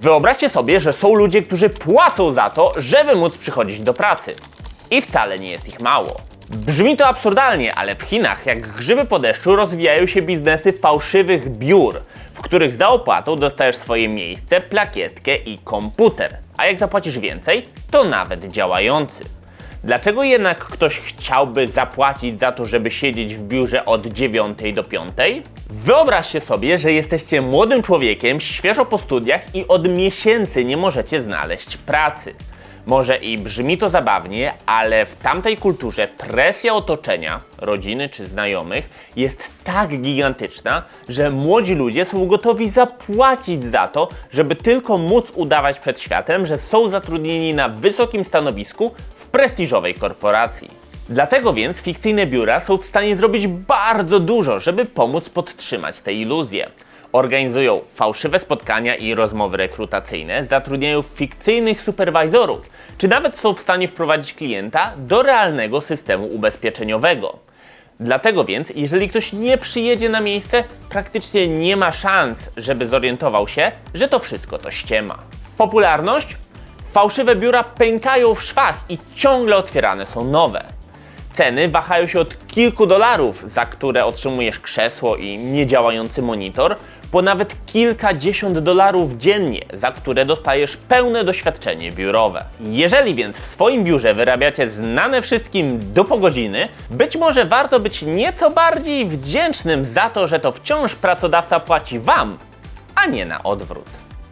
Wyobraźcie sobie, że są ludzie, którzy płacą za to, żeby móc przychodzić do pracy. I wcale nie jest ich mało. Brzmi to absurdalnie, ale w Chinach, jak grzyby po deszczu, rozwijają się biznesy fałszywych biur, w których za opłatą dostajesz swoje miejsce, plakietkę i komputer. A jak zapłacisz więcej, to nawet działający. Dlaczego jednak ktoś chciałby zapłacić za to, żeby siedzieć w biurze od 9 do 5? Wyobraźcie sobie, że jesteście młodym człowiekiem, świeżo po studiach i od miesięcy nie możecie znaleźć pracy. Może i brzmi to zabawnie, ale w tamtej kulturze presja otoczenia, rodziny czy znajomych jest tak gigantyczna, że młodzi ludzie są gotowi zapłacić za to, żeby tylko móc udawać przed światem, że są zatrudnieni na wysokim stanowisku w prestiżowej korporacji. Dlatego więc fikcyjne biura są w stanie zrobić bardzo dużo, żeby pomóc podtrzymać tę iluzję. Organizują fałszywe spotkania i rozmowy rekrutacyjne, zatrudniają fikcyjnych superwajzorów, czy nawet są w stanie wprowadzić klienta do realnego systemu ubezpieczeniowego. Dlatego więc, jeżeli ktoś nie przyjedzie na miejsce, praktycznie nie ma szans, żeby zorientował się, że to wszystko to ściema. Popularność? Fałszywe biura pękają w szwach i ciągle otwierane są nowe. Ceny wahają się od kilku dolarów, za które otrzymujesz krzesło i niedziałający monitor, po nawet kilkadziesiąt dolarów dziennie, za które dostajesz pełne doświadczenie biurowe. Jeżeli więc w swoim biurze wyrabiacie znane wszystkim dupo godziny, być może warto być nieco bardziej wdzięcznym za to, że to wciąż pracodawca płaci Wam, a nie na odwrót.